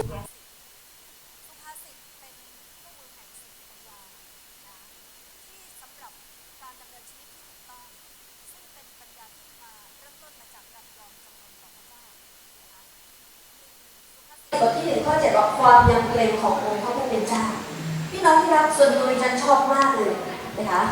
บทที่หนึ่งข้อเจ็ดว่าความยังเกรงขององค์พระผู้เป็นเจ้าพี่น้องที่รักส่วนตัวดิฉันชอบมากเลยนะคะ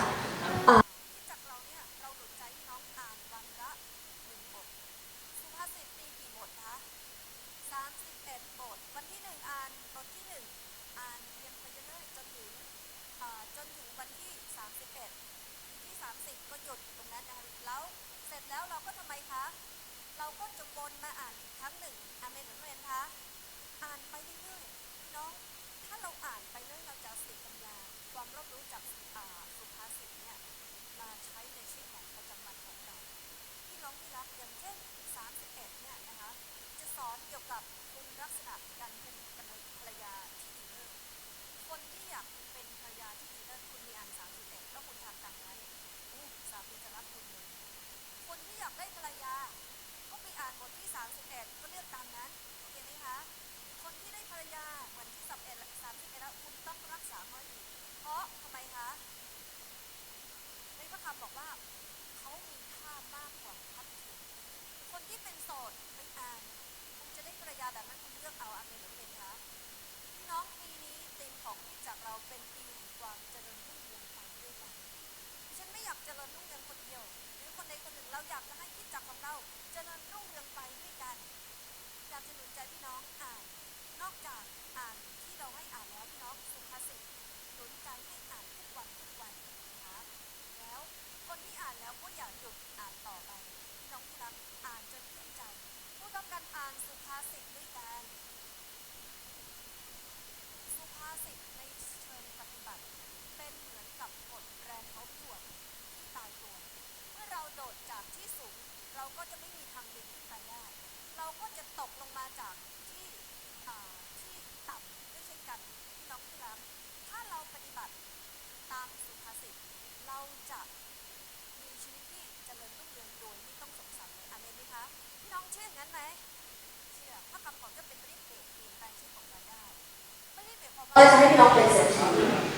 ราจะให้พี่น้องเป็นเศรษฐี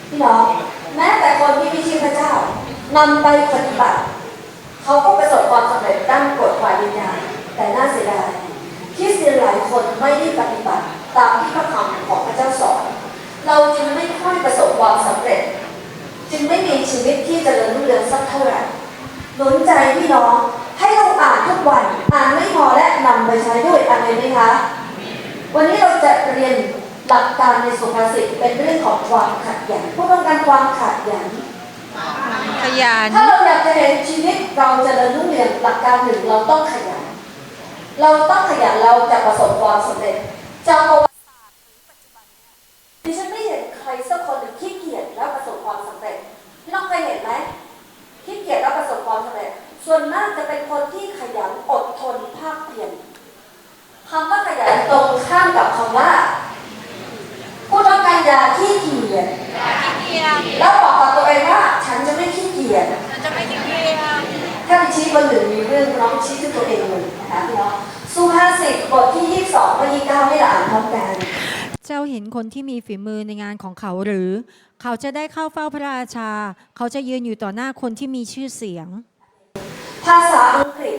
พี่น้องแม้แต่คนที่มีชื่อพระเจ้านำไปปฏิบัติเขาก็ประสบความสำเร็จดั้งกฎฝ่ายวิญญาณแต่น่าเสียดายคริสเตียนหลายคนไม่ได้ปฏิบัติตามที่พระคำของพระเจ้าสอน เราจึงไม่ค่อยประสบความสำเร็จ จึงไม่มีชีวิตที่จเจริญรุ่งเรืองสักเท่าไหร่หนุนใจพี่น้องให้เราอ่านทุกวันอ่านไม่พอและนำไปใช้ด้วยอันไหมคะ วันนี้เราจะเรียน หลักการในสุภาษิตเป็นเรื่องของความขัดแย้งพวกต้องการความขัดแย้งขยันถ้าเราอยากจะเห็นชีวิตเราจะเจริญรุ่งเรียงหลักการหนึ่งเราต้องขยัน เราต้องขยันเราจะประสบความสำเร็จจักร คนที่มีฝีมือในงานของเขาหรือ เขาจะได้เข้าเฝ้าพระราชา เขาจะยืนอยู่ต่อหน้าคนที่มีชื่อเสียง ภาษาอังกฤษ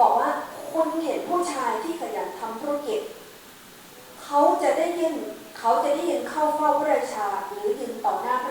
บอกว่าคุณเห็นผู้ชายที่ขยันทำธุรกิจ เขาจะได้ยินเขาจะได้ยินเข้าเฝ้าพระราชาหรือยืนต่อหน้าพ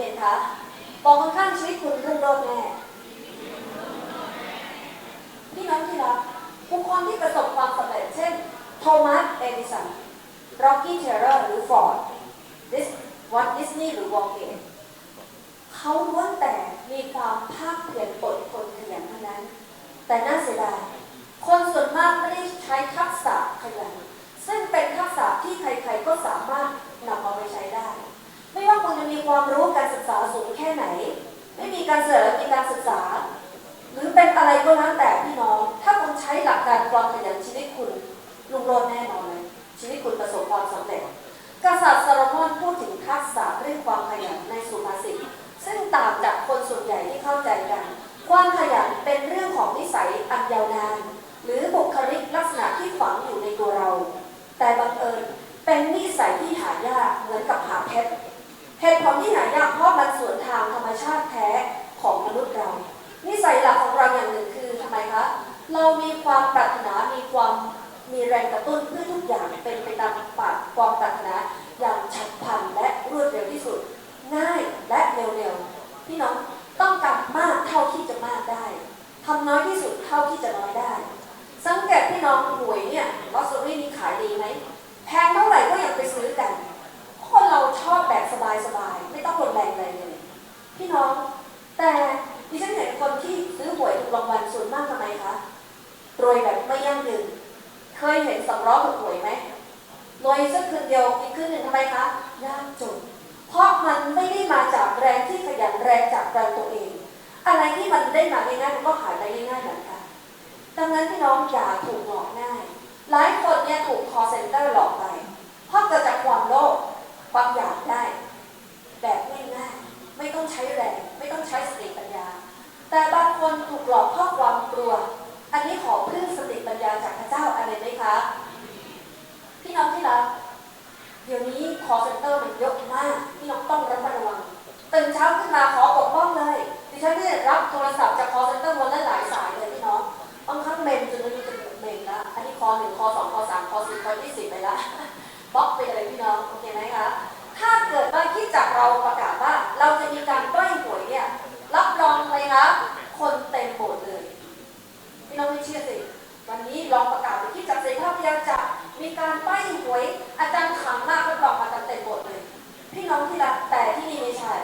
เมนคะบอกคนข้างชีวิตคุณรุ่งโรจน์แน่พี่น้องที่รักบุคคลที่ประสบความสำเร็จเช่น โทมัสเอดิสันร็อกกี้เทเลอร์หรือฟอร์ดดิสวัตดิสนีย์หรือวอลเกตเขาล้วนแต่มีความภาคเพียรอดทนขยันเท่านั้น แต่น่าเสียดายคนส่วนมากไม่ได้ใช้ทักษะขยันซึ่งเป็นทักษะที่ใครๆก็สามารถนำเอาไปใช้ได้ ไม่ว่าคุณจะมีความรู้การศึกษาสูงแค่ไหน ไม่มีการเสริมมีการศึกษา หรือเป็นอะไรก็แล้วแต่พี่น้อง ถ้าคุณใช้หลักการความขยันชีวิตคุณลุงโรจน์แน่นอนเลยชีวิตคุณประสบความสำเร็จ พี่น้อง แต่ดิฉันเห็นคนที่ซื้อหวยถูกรางวัลส่วนมากทำไมคะรวยแบบไม่ยั่งยืนเคยเห็นสำล้อถูกหวยไหมรวยสักคืนเดียวอีกคืนหนึ่งทำไมคะยากจนเพราะมันไม่ได้มาจากแรงที่ขยันแรงจากแรงตัวเอง อะไรที่มันได้มาง่ายๆมันก็หายไปง่ายๆเหมือนกันดังนั้นพี่น้องอย่าถูกหลอกง่าย หลายคนเนี่ยถูก call center หลอกไปเพราะเกิดจากความโลภความอยากได้ แบบง่ายๆ ไม่ต้องใช้แรง ไม่ต้องใช้สติปัญญา แต่บางคนถูกหลอกเพราะความกลัว อันนี้ขอพึ่งสติปัญญาจากพระเจ้าอะไรไหมคะ พี่น้องที่รักเดี๋ยวนี้ call center มันเยอะมาก พี่น้องต้องระมัดระวังตื่นเช้าขึ้นมาขอปกป้องเลยดิฉันเนี่ยรับโทรศัพท์จาก call center วันละหลายสายเลยพี่น้องบางครั้งเมมจนไม่รู้จะเมมละอันนี้ call หนึ่ง call สอง call สาม call สี่ call ยี่สิบไปละบล็อกไปเลยพี่น้องโอเคไหมคะถ้าเกิดว่าคิดจากเราประกาศ เราจะมีการใกล้หวยเนี่ย รับรองเลยนะ คนเต็มโบสถ์เลยพี่น้องไม่เชื่อสิ วันนี้ลองประกาศไปคิดจากเสภาพยาจะมีการใบ้หวย อาจารย์ขังมากรับรองมากันเต็มโบสถ์เลย พี่น้องที่รักแต่ที่นี่ไม่ใช่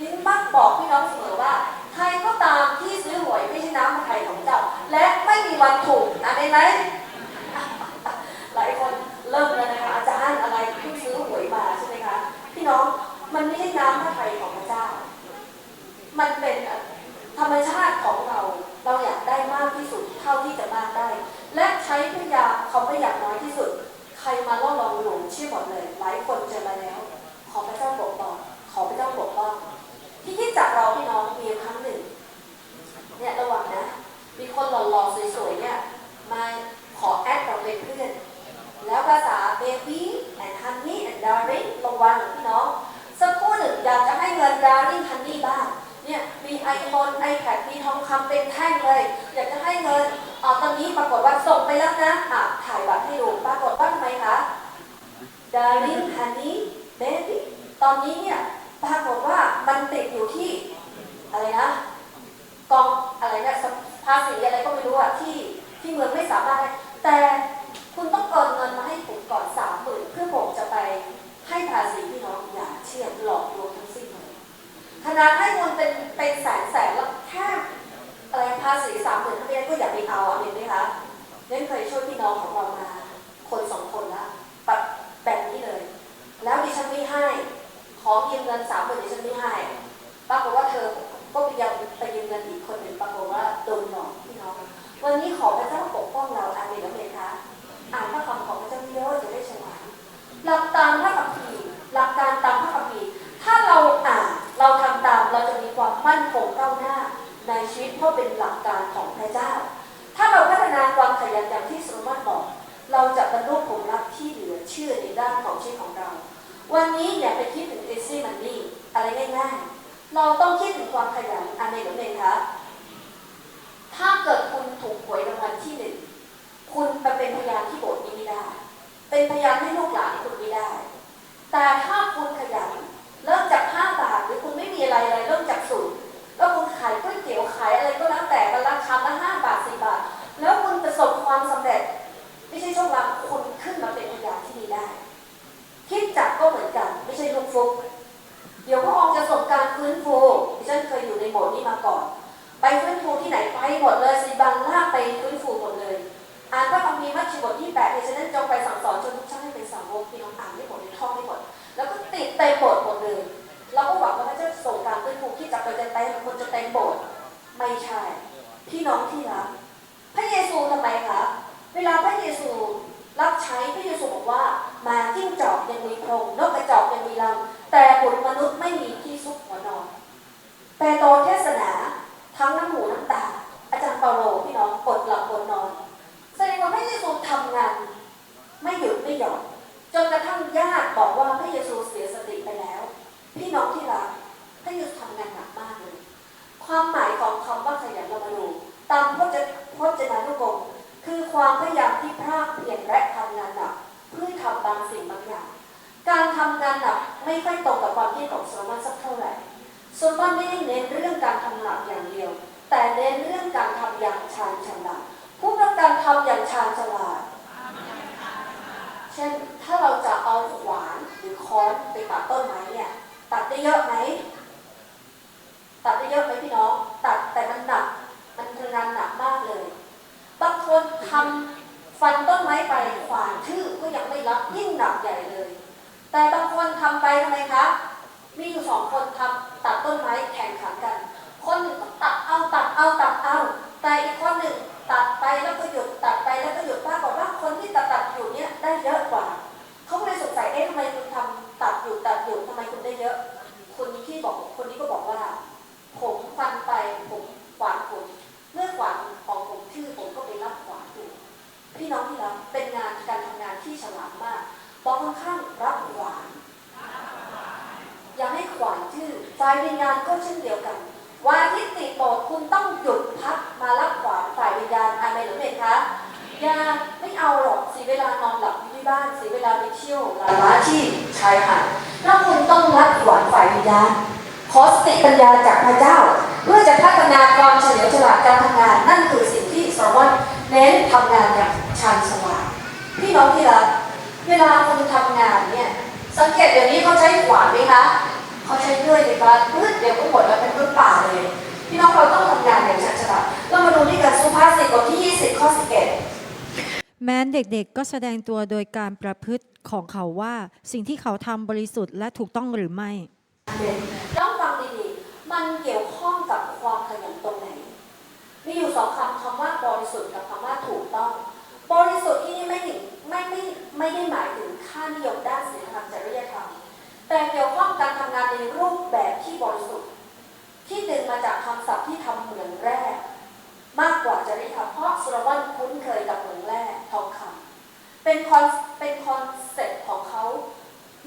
ลิ้นมักบอกพี่น้องเสมอว่าใครก็ตามที่ซื้อหวยไม่ใช่น้ำพระทัยของเจ้า และไม่มีวันถูกนะเป็นไหมหลายคนเริ่มแล้วนะคะอาจารย์อะไรเพิ่งซื้อหวยมาใช่ไหมคะ พี่น้องมันไม่ใช่น้ำพระทัยของ มันเป็นธรรมชาติของเรา เราอยากได้มากที่สุดเท่าที่จะมากได้ และใช้พยายามเขาไม่อยากน้อยที่สุด ใครมาล่อลองหลงเชื่อหมดเลย หลายคนเจอมาแล้ว ขอพระเจ้าปกป้องขอพระเจ้าปกป้องที่คิดจากเราพี่น้องมียครั้งหนึ่ง เนี่ยระวังนะ มีคนหล่อๆสวยๆเนี่ยมาขอแอดเราเป็นเพื่อนแล้วภาษา baby and honey and darling ระวังพี่น้องสักคู่หนึ่งอยากจะให้เงิน darling honey บ้าง เนี่ยมี iPhone iPad มีทองคำเป็นแท่งเลย อยากจะให้เงินอ่าตอนนี้ปรากฏว่าส่งไปแล้วนะอะถ่ายบัตรให้ดูปรากฏว่าทำไมคะ darling honey baby ตอนนี้เนี่ยปรากฏว่ามันติดอยู่ที่อะไรนะกองอะไรนะภาษีอะไรก็ไม่รู้อะที่ที่เมืองไม่สามารถแต่คุณต้องโอนเงินมาให้ผมก่อนสามหมื่นเพื่อผมจะไปให้ภาษีพี่น้องอย่าเชื่อหลอกลวงทั้ง นเลยขนให้เงินเป็นเป็นแสนแสนแล้วแค่อะไรภาษีสามหมื่นเท่านี้ก็อย่าไปเอาเห็นไหมคะเน้นเคยช่วยพี่น้องของเรามา คนสองคนละปัดแบบนี้เลย แล้วดิฉันไม่ให้ ขอยืมเงินสามหมื่นดิฉันไม่ให้ปรากฏว่าเธอก็พยายามไปยืมเงินอีกคนหนึ่งปรากฏว่าโดนหลอกพี่น้อง วันนี้ขอพระเจ้าปกป้องเราอาเมนและเมนคะอ่านพระคำของพระเจ้าเยอะจะได้ฉลาดหลักตามพระคัมภีร์หลักการตามพระคัมภีร์ถ้าเราอ่าน เราทำตามเราจะมีความมั่นคงก้าวหน้า ในชีวิตเพราะเป็นหลักการของพระเจ้า ถ้าเราพัฒนาความขยันอย่างที่โซโลมอนบอก เราจะบรรลุผลลัพธ์ที่เหลือเชื่อในด้านของชีวิตของเรา วันนี้อย่าไปคิดถึง easy money อะไรง่ายๆ เราต้องคิดถึงความขยันอันเมนหรือเมนคะถ้าเกิดคุณถูกหวยรางวัลที่หนึ่งคุณไปเป็นพยานที่โบสถ์นี้ไม่ได้ เป็นพยานให้ลูกหลานคุณไม่ได้ แต่ถ้าคุณขยัน ความสำเร็จ ไม่ใช่โชคลาภคุณขึ้นมาเป็นพยานที่ดีได้ คิดจักก็เหมือนกัน ไม่ใช่ลูกฟุกเดี๋ยวพระองค์จะส่งการฟื้นฟูดิฉันเคยอยู่ในโหมดนี้มาก่อน ไปฟื้นฟูที่ไหนไปหมดเลยสีบันลากไปฟื้นฟูหมดเลย อ่านพระคัมภีร์มัทธิวบทที่แปดดิฉันนั้นจงไปสั่งสอนจนทุกท่านให้เป็นสาวกพี่น้องอ่านไม่หมดในท่องไม่หมด แล้วก็ติดเต็มโบสถ์หมดเลย เราก็หวังว่าพระเจ้าส่งการฟื้นฟูที่จะไปจะเต็มคนจะเต็มโบสถ์ไม่ใช่ พี่น้องที่รัก พระเยซูทำไมคะเวลาพระเยซูรับใช้พระเยซูบอกว่ามาจิ้งจอกยังมีโพรงนกกระจอกยังมีรังแต่บุตรมนุษย์ไม่มีที่ซุกหัวนอนเปโตรเทศนาทั้งน้ำหูน้ำตา อาจารย์เปาโลพี่น้องอดหลับอดนอนแสดงว่าพระเยซูทำงาน ไม่หยุดไม่หย่อนจนกระทั่งญาติบอกว่าพระเยซูเสียสติไปแล้ว พี่น้องที่รักพระเยซูทำงานหนักมากเลย ความหมายของคำว่าขยันเรามาดู ตามพจนพจนานุกรมคือความพยายามที่พรากเพียรและทำงานหนักเพื่อทำบางสิ่งบางอย่าง การทำงานหนักไม่ค่อยตรงกับความคิดของโซลมอนสักเท่าไหร่โซโลมอนไม่ได้เน้นเรื่องการทำหนักอย่างเดียว แต่เน้นเรื่องการทำอย่างชาญฉลาดพูดว่าการทำอย่างชาญฉลาดเช่นถ้าเราจะเอาขวานหรือค้อนไปตัดต้นไม้เนี่ยตัดได้เยอะไหม ย่าไม่เอาหรอกสีเวลานอนหลับอยู่ที่บ้านสีเวลาไปเที่ยวลาลาที่ชายหาดแล้วคุณต้องรับขวานฝ่ายวิญญาณขอสติปัญญาจากพระเจ้า เพื่อจะพัฒนาความเฉลียวฉลาดการทำงาน นั่นคือสิ่งที่สรวอนเน้นทำงานอย่างชาญฉลาดพี่น้องที่รักเวลาคุณทำงานเนี่ยสังเกตเดี๋ยวนี้เขาใช้ขวานไหมคะเขาใช้เลื่อยในบ้านพืชเดี๋ยวก็หมดแล้วเป็นพืชป่าเลยพี่น้องเราต้องทำงานอย่างชาญฉลาดเรามาดูที่การสุภาษิตบทที่ 20 ข้อ 11 แม้นเด็กๆก็แสดงตัวโดยการประพฤติของเขาว่าสิ่งที่เขาทำบริสุทธิ์และถูกต้องหรือไม่ ต้องฟังดีๆ มันเกี่ยวข้องกับความขยันตรงไหน มีอยู่สองคำคำว่าบริสุทธิ์กับคำว่าถูกต้อง บริสุทธิ์ที่นี่ไม่ถึงไม่ไม่ไม่ได้หมายถึงค่านิยมด้านศีลธรรมจริยธรรม แต่เกี่ยวข้องการทำงานในรูปแบบที่บริสุทธิ์ ที่ดึงมาจากคำศัพท์ที่ทำเหมืองแร่ มากกว่าจริยธรรมเพราะสุรวันคุ้นเคยกับเหมืองแร่ทองคำเป็นคอนเป็นคอนเซ็ปต์ของเขา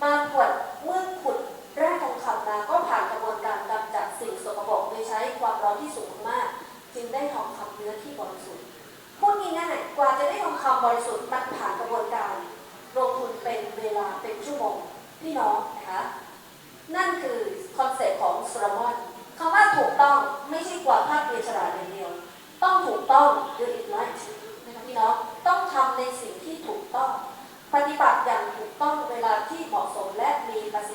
มาขวดเมื่อขุดแร่ทองคำมาก็ผ่านกระบวนการกำจัดสิ่งสกปรกโดยใช้ความร้อนที่สูงมาก จึงได้ทองคำเนื้อที่บริสุทธิ์พูดง่ายๆกว่าจะได้ทองคำบริสุทธิ์มันผ่านกระบวนการลงทุนเป็นเวลาเป็นชั่วโมงพี่น้องนะคะนั่นคือคอนเซ็ปต์ของโซโลมอนคำว่าถูกต้องไม่ใช่ความภาคเพียรฉลาดอย่างเดียว ต้องถูกต้อง do it right นะคะพี่น้องต้องทำในสิ่งที่ถูกต้อง ปฏิบัติอย่างถูกต้องเวลาที่เหมาะสมและมีประสิทธิ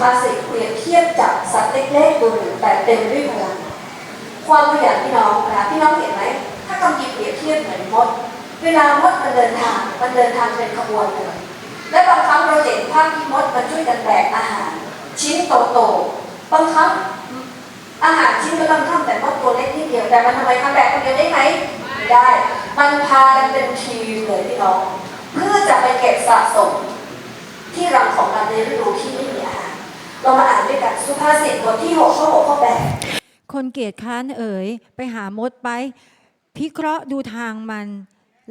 ภาษิตเปรียบเทียบจากสัตว์เล็กๆตัวหนึ่งแต่เต็มด้วยพลังความขยันพี่น้องนะคะพี่น้องเห็นไหมถ้ากำกีเปรียบเทียบเหมือนมด เวลามดมันเดินทางมันเดินทางเป็นขบวนเลยและบางครั้งเราเห็นภาพที่มดมันช่วยกันแบกอาหาร ชิ้นโตๆบางครั้งอาหารชิ้นก็ต้องทำแต่มดตัวเล็กนิดเดียวแต่มันทำไมทำแบกคนเดียวได้ไหมไม่ได้ มันพากันเป็นทีมเลยพี่น้อง เพื่อจะไปเก็บสะสมที่รังของมันในฤดูที่ เรามาอ่านด้วยกันสุภาษิตบทที่6ข้อ6ข้อ8คนเกียจค้านเอ๋ยไปหามดไป พิเคราะห์ดูทางมัน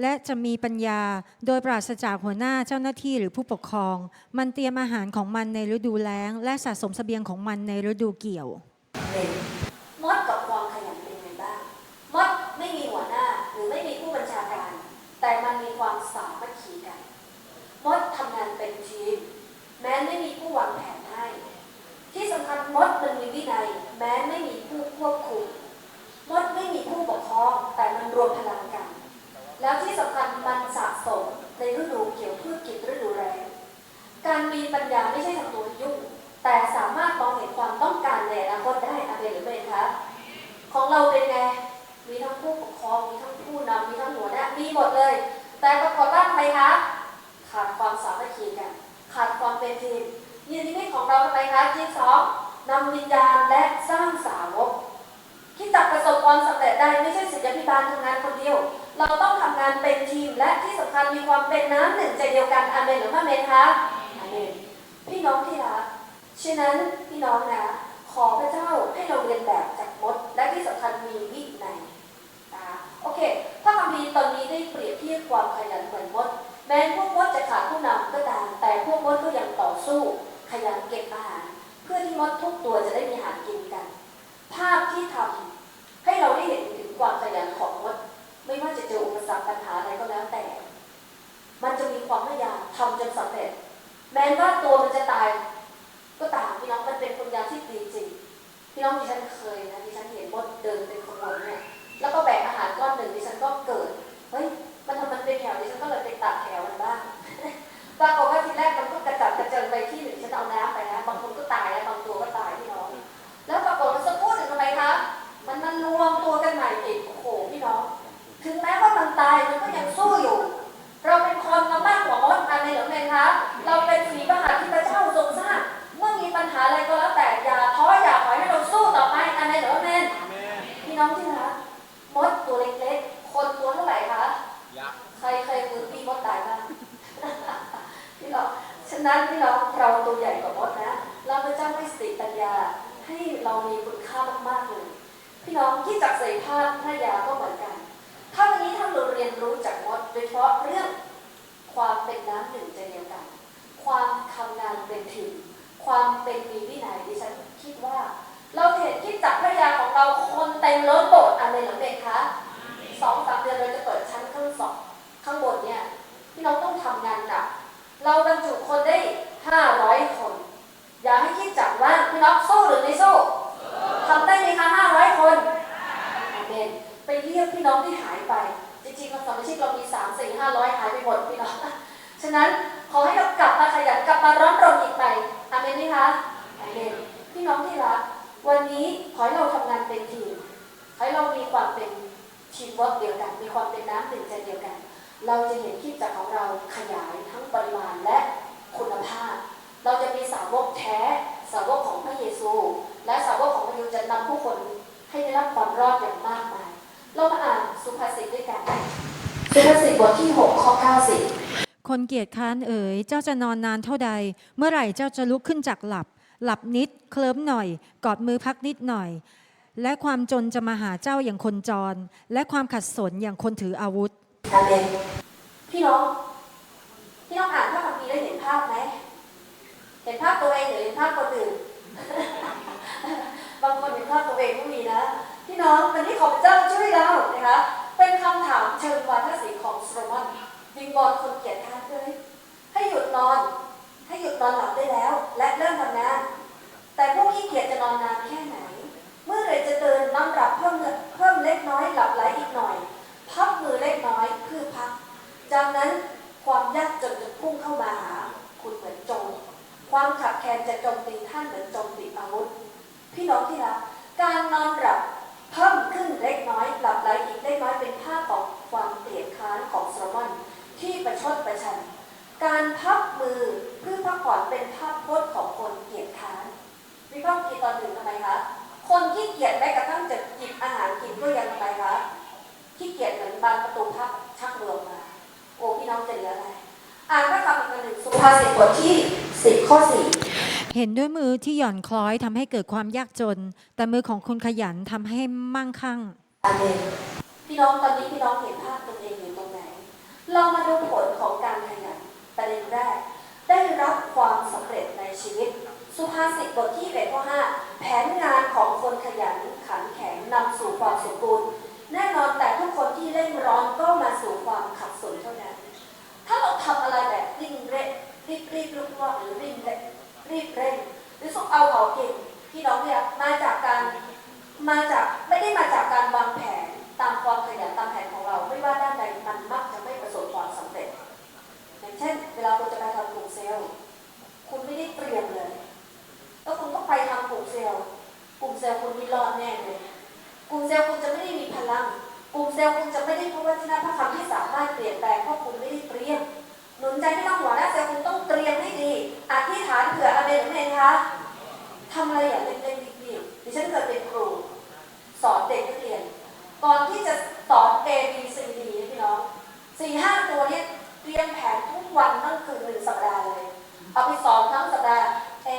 และจะมีปัญญาโดยปราศจากหัวหน้าเจ้าหน้าที่หรือผู้ปกครอง มันเตรียมอาหารของมันในฤดูแล้ง และสะสมสเสบียงของมันในฤดูเกี่ยว หนึ่งมดกับความขยันเป็นไงบ้าง มดไม่มีหัวหน้าหรือไม่มีผู้บัญชาการ แต่มันมีความสามัคคีกัน มดทำงานเป็นทีม แม้ไม่มีผู้วางแผนให้ ที่สำคัญมดมันมีวินัย แม้ไม่มีผู้ควบคุมมดไม่มีผู้ปกครองแต่มันรวมพลังกัน แล้วที่สำคัญมันสะสมในฤดูเกี่ยวพืชกิจฤดูแล้งการมีปัญญาไม่ใช่ทำตัวยุ่ง แต่สามารถมองเห็นความต้องการในอนาคตได้อาเบนหรือไม่คะของเราเป็นไงมีทั้งผู้ปกครองมีทั้งผู้นำมีทั้งหัวหน้ามีหมดเลย แต่ปรากฏว่าทำไมคะขาดความสามัคคีกัน ขาดความเป็นทีมยืนนิมิตของเราทำไมคะที่สอง นำวิญญาณและสร้างสาวกที่จะประสบความสำเร็จได้ไม่ใช่ศิษยาภิบาลทำงานคนเดียว เราต้องทำงานเป็นทีมและที่สำคัญมีความเป็นน้ำหนึ่งใจเดียวกันอาเมนหรือไม่เมนคะอาเมนพี่น้องที่รักฉะนั้นพี่น้องนะขอพระเจ้าให้เราเรียนแบบจากมด และที่สำคัญมีวินัยนะโอเคพระคัมภีร์ตอนนี้ได้เปรียบเทียบความขยันเหมือนมด แม้พวกมดจะขาดผู้นำก็ตามแต่พวกมดก็ยังต่อสู้ ขยันเก็บอาหาร พื่อที่มดทุกตัวจะได้มีอาหารกินกัน ภาพที่ทำให้เราได้เห็นถึงความขยันของมด ไม่ว่าจะเจออุปสรรคปัญหาอะไรก็แล้วแต่ มันจะมีความพยายามทำจนสำเร็จ แม้ว่าตัวมันจะตาย ก็ตามพี่น้องมันเป็นปัญญาที่ดีจริงพี่น้องดิฉันเคยนะดิฉันเห็นมดเดินเป็นขบวนเนี่ยแล้วก็แบ่งอาหารก้อนหนึ่งดิฉันก็เกิดเฮ้ยมันทำมันเป็นแถวดิฉันก็เลยไปตัดแถวมันบ้างปรากฏว่าทีแรกมันก็กระจัดกระเจิงไปที่หนึ่งฉันเอาน้ำไป บางคนก็ตายนะบางตัวก็ตายพี่น้อง แล้วปรากฏว่าสักครู่หนึ่งทำไมคะมันมันรวมตัวกันใหม่อีกโอ้โหพี่น้อง ถึงแม้ว่ามันตายมันก็ยังสู้อยู่ เราเป็นคนมามากกว่ามดอันในหรือไม่คะเราเป็นฝีพระหัตถ์ที่พระเจ้าทรงสร้างเมื่อมีปัญหาอะไรก็แล้วแต่อย่าท้ออย่าถอยให้เราสู้ต่อไปอันในหรือไม่พี่น้องที่รักมดตัวเล็กๆคนตัวเท่าไหร่คะใครเคยมือพี่มดตายบ้างะนั้นพี่น้องเราตัวใหญ่กว่ามดนะ เราพระเจ้าให้สติปัญญาให้เรามีคุณค่ามากๆเลย พี่น้องที่จักใส่ผ้าพระยาก็เหมือนกัน ถ้าวันนี้ถ้านเราเรียนรู้จากมดโดยเฉพาะเรื่องความเป็นน้ำหนึ่งใจเดียวกัน ความทำงานเป็นทีมความเป็นมีวินัยดิฉันคิดว่า เราเห็นคิดจักพระยาของเราคนเต็มล้นโบสถ์อะไรหรือเปล่าคะสองสามเดือนเราจะเปิดชั้นข้างสองข้างบนเนี่ยพี่น้องต้องทำงานหนัก เราบรรจุคนได้ห้าร้อยคน อย่าให้คิดจักว่าพี่น้องสู้หรือไม่สู้ทำได้ไหมคะห้าร้อยคนอเมนไปเรียกพี่น้องที่หายไป จริงๆเราสมาชิกเรามีสามสี่ห้าร้อยหายไปหมดพี่น้อง ฉะนั้นขอให้เรากลับมาขยันกลับมาร้อนรนอีกไปอาเมนไหมคะอาเมนพี่น้องที่รักวันนี้ขอให้เราทำงานเป็นทีม ให้เรามีความเป็นทีมเวิร์กเดียวกัน มีความเป็นน้ำหนึ่งใจเดียวกัน เราจะเห็นคลิปจากของเราขยายทั้งปริมาณและคุณภาพ เราจะมีสาวกแท้ สาวกของพระเยซู และสาวกของพระเยซูจะนำผู้คนให้ได้รับความรอดอย่างมากมาย เรามาอ่านสุภาษิตด้วยกัน สุภาษิตบทที่6ข้อ90 คนเกียจค้านเอ๋ย เจ้าจะนอนนานเท่าใด เมื่อไหร่เจ้าจะลุกขึ้นจากหลับ หลับนิด เคลิ้มหน่อย กอดมือพักนิดหน่อย และความจนจะมาหาเจ้าอย่างคนจร และความขัดสนอย่างคนถืออาวุธ อาเมนพี่น้อง พี่น้องอ่านพระคัมภีร์แล้วเห็นภาพไหม เห็นภาพตัวเองหรือเห็นภาพคนอื่น บางคนเห็นภาพตัวเองก็มีนะ พี่น้องวันนี้ขอพระเจ้าช่วยเรานะคะ เป็นคำถามเชิงวาทศิลป์ของโซโลมอนวิงบอลคนเกียจค้านเลยให้หยุดนอน ให้หยุดนอนหลับได้แล้ว และเริ่มทำงานแต่พวกขี้เกียจจะนอนนานแค่ไหน กจากนั้นความยากจนจะพุ่งเข้ามาหาคุณเหมือนโจรความขับแคลนจะโจมตีท่านเหมือนโจมตีอาวุธ พี่น้องที่รักการนอนหลับเพิ่มขึ้นเล็กน้อยหลับไหลอีกเล็กน้อยเป็นภาพของความเกลียดค้านของโซโลมอนที่ประชดประชัน การพับมือเพื่อพักผ่อนเป็นภาพพจน์ของคนเกลียดค้านวิเคราะห์กีตอนหนึ่งทำไมคะคนที่เกียจแม้กระทั่งจะหยิบอาหารกินก็ยังทำไมคะที่เกียจเหมือนบานประตูพับชักเรือมา โอ้พี่น้องจะเหลืออะไรอ่านพระคำอีกอันหนึ่งสุภาษิตบทที่สิบข้อสี่เห็นด้วยมือที่หย่อนคล้อยทำให้เกิดความยากจน แต่มือของคนขยันทำให้มั่งคั่งอาเมนพี่น้องตอนนี้พี่น้องเห็นภาพตัวเองอยู่ตรงไหน เรามาดูผลของการขยันประเด็นแรก ได้รับความสำเร็จในชีวิต สุภาษิตบทที่เอ็ดข้อห้าแผนงานของคนขยันขันแข็งนำสู่ความสมบูรณ์แน่นอนแต่ทุกคนที่เร่งร้อนก็มาสู่ความขัด สนเท่านั้น ถ้าเราทำอะไรแบบรีบเร่งรีบรีบลุกว่าหรือรีบเร่งรีบเร่ง หรือสุกเอาเขาเก่งพี่น้องเนี่ยมาจากการมาจากไม่ได้มาจากการวางแผนตามความขยันตามแผนของเราไม่ว่าด้านใดมันมักจะไม่ประสบความสำเร็จ อย่างเช่น เวลาคุณจะไปทำกลุ่มเซลล์คุณไม่ได้เตรียมเลยแล้วคุณก็ไปทำกลุ่มเซลล์กลุ่มเซลล์คุณไมีรอดแน่เลยกลุ่มเซลล์คุณจะไม่ได้มีพลัง กลุ่มเซลล์คุณจะไม่ได้พบวจนะพระคำที่สามารถเปลี่ยนแปลงเพราะคุณไม่ได้เตรียมหนุนใจไม่ต้องหัวหน้าเซลล์คุณต้องเตรียมให้ดีอธิษฐานเผื่ออะไรหรือไงคะทำอะไรอย่างเล่นๆรีบๆดิฉันเคยเป็นครู สอนเด็กนักเรียนก่อนที่จะสอน A B C D พี่น้องสี่ห้าตัวเนี้เตรียมแผนทุกวันตั้งคืนหนึ่งสัปดาห์เลยเอาไปสอนทั้งสัปดาห์ A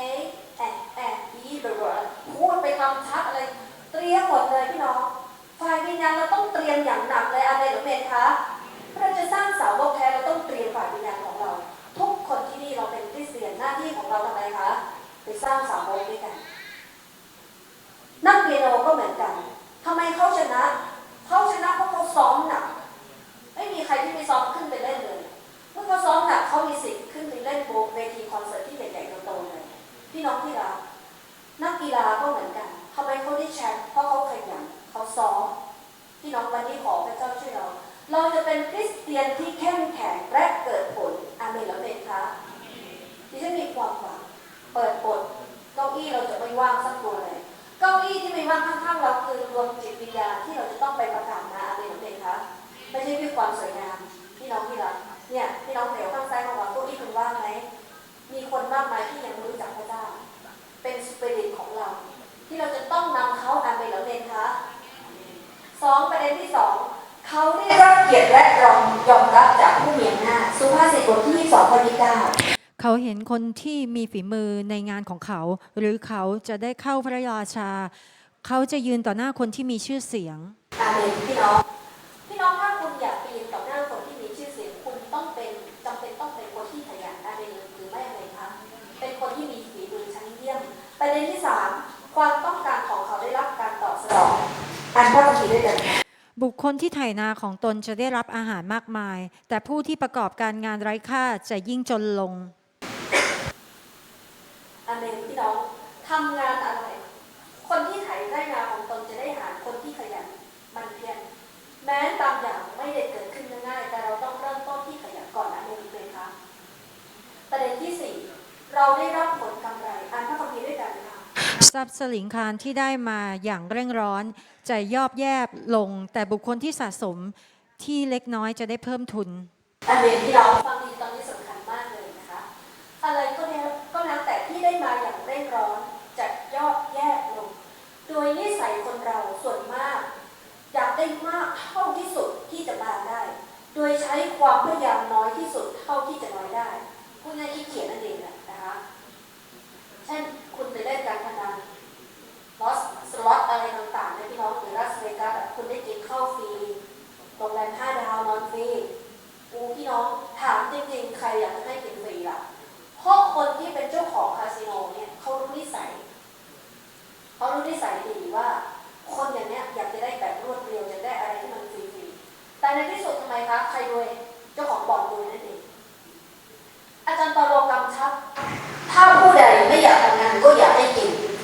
แอะแอะอีเบอร์พูดไปคำชัดอะไร เตรียมหมดเลยพี่น้อง ฝ่ายวิญญาณเราต้องเตรียมอย่างหนักเลยอะไรหรือเมนคะเราจะสร้างสาวกแท้เราต้องเตรียมฝ่ายวิญญาณของเรา ทุกคนที่นี่เราเป็นคริสเตียนหน้าที่ของเราทำไมคะไปสร้างสาวกด้วยกัน นักเปียโนก็เหมือนกันทำไมเขาชนะเขาชนะเพราะเขาซ้อมหนักไม่มีใครที่ไม่ซ้อมขึ้นไปเล่นเลยเมื่อเขาซ้อมหนักเขามีสิทธิ์ขึ้นไปเล่นโบเวทีคอนเสิร์ตที่ใหญ่ๆโตๆเลยพี่น้องที่รักนักกีฬาก็เหมือน คนที่มีฝีมือในงานของเขา หรือเขาจะได้เข้าพระราชา เขาจะยืนต่อหน้าคนที่มีชื่อเสียง อาเมนพี่น้อง พี่น้องถ้าคุณอยากไปยืนต่อหน้าคนที่มีชื่อเสียง คุณต้องเป็นจำเป็นต้องเป็นคนที่ขยันอาเมนหรือไม่อาเมนคะเป็นคนที่มีฝีมือชั้นเยี่ยมประเด็นที่สามความต้องการของเขาได้รับการตอบสนองอ่านพระคัมภีร์ด้วยกันค่ะบุคคลที่ไถนาของตนจะได้รับอาหารมากมาย แต่ผู้ที่ประกอบการงานไร้ค่าจะยิ่งจนลง อาเมนพี่น้องทำงานอะไร คนที่ไถไร่นาของตนจะได้หาคนที่ขยันหมันเพียรแม้บางอย่างไม่ได้เกิดขึ้นง่ายๆแต่เราต้องเริ่มต้นที่ขยันก่อนอาเมนเลยคะประเด็นที่สี่เราได้รับผลกำไรอ่านพระคัมภีร์ด้วยกันค่ะทรัพย์สลิงคารที่ได้มาอย่างเร่งร้อนจะยอบแยบลง แต่บุคคลที่สะสมที่เล็กน้อยจะได้เพิ่มทุนอาเมนที่เราฟังดี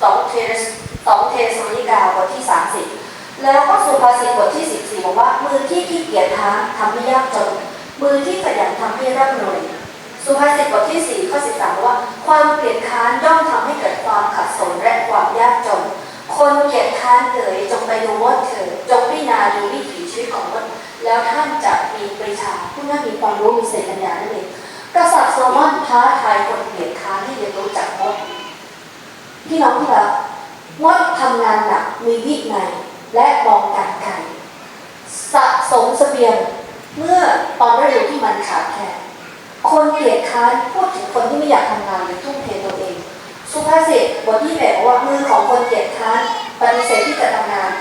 สองเทสสองเทสโลนิกาบทที่สามสิบแล้วก็สุภาษิตบทที่สิบสี่บอกว่า มือที่ขี้เกียจท้าทำให้ยากจน มือที่ขยันทำให้ร่ำรวยสุภาษิตบทที่สี่ข้อสิบสามบอกว่า ความเกลียดค้านย่อมทำให้เกิดความขัดสนและความยากจน คนเกลียจค้านเอ๋ยจงไปดูมดเถิดจงพิจารณาดูวิถีชีวิตของมดแล้วท่านจะมีปริชาผู้นั้นมีความรู้มีเศษปัญญานั่นเองกษัตริย์โซลมอนท้าทายคนเกลียจค้านให้เรียนรู้จักมด พี่น้องที่รักมดทำงานหนักมีวินัยและมองการไกลสะสมเสบียงเมื่อตอนฤดูที่มันขาดแคลนคนเกลียดค้านพูดถึงคนที่ไม่อยากทำงานหรือทุ่มเทตัวเอง สุภาษิตบทที่แปดบว่ามือของคนเกลียดค้านปฏิเสธที่จะทำงาน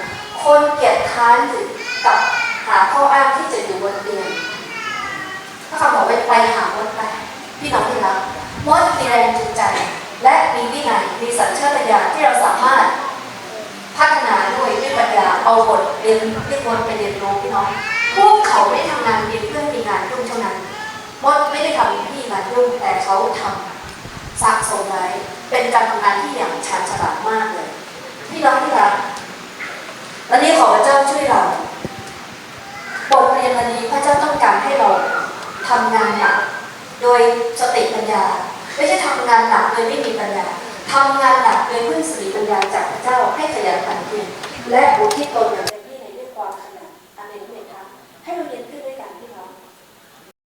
คนเกลียดค้านถึงกับหาข้ออ้างที่จะอยู่บนเตียงถ้าเขาบอกไปไปหามดไปพี่น้องที่รักมดมีแรงจูงใจ และมีวินัยมีสัญชาตญาณที่เราสามารถพัฒนาด้วยด้วยปัญญาเอาบทเรียนเรียกวนไปเรียนรู้พี่น้องพวกเขาไม่ทำงานเพียงเพื่อมีงานรุ่งเท่านั้นมดไม่ได้ทำที่งานรุ่งแต่เขาทำสะสมไว้เป็นการทำงานที่อย่างชาญฉลาดมากเลยพี่น้องที่รักวันนี้ขอพระเจ้าช่วยเราบทเรียนวันนี้พระเจ้าต้องการให้เราทำงานหนักโดยสติปัญญา ไม่ใช่ทำงานหนักโดยไม่มีปัญญาทำงานหนักโดยเพื่อสติปัญญาจากพระเจ้าให้ขยันขันเพียและอุทิศตนอย่างเต็มที่ในด้วยความขยันอันเป็นเมตตให้เราเรียนขึ้น